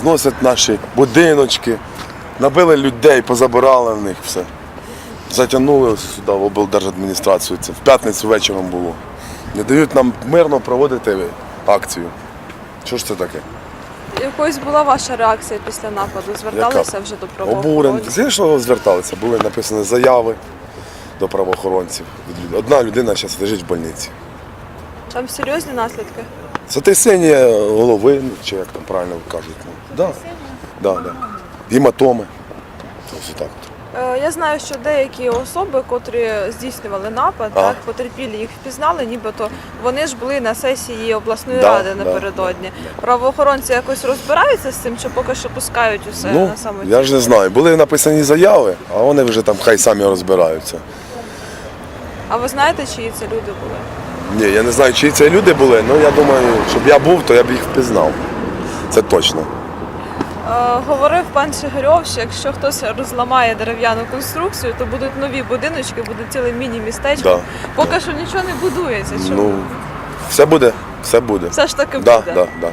зносять наші будиночки, набили людей, позабирали в них все. Затягнули сюди в облдержадміністрацію. Це в п'ятницю вечором було. Не дають нам мирно проводити акцію. Що ж це таке? Якось була ваша реакція після нападу? Зверталися вже до Обурені. правоохоронців? Звісно, зверталися. Були написані заяви до правоохоронців. Одна людина зараз лежить в больниці. Там серйозні наслідки? Сотрясіння голови, чи як там правильно кажуть. Ну, да. Да, да. Гематоми. Ось так. от. Е, Я знаю, що деякі особи, котрі здійснювали напад, А. так потерпілі їх впізнали, нібито вони ж були на сесії обласної Да, ради да, напередодні. Правоохоронці якось розбираються з цим, чи поки що пускають усе Ну, на самоті? я ж не знаю. Були написані заяви, а вони вже там хай самі розбираються. А ви знаєте, чиї це люди були? Ні, я не знаю, чиї це люди були, але я думаю, щоб я був, то я б їх впізнав. Це точно. Е, говорив пан Шигарьов, що якщо хтось розламає дерев'яну конструкцію, то будуть нові будиночки, буде ціле міні-містечко. Да. Поки що нічого не будується. Чому? Ну, все буде, все буде. Все ж таки Да, буде. да, да.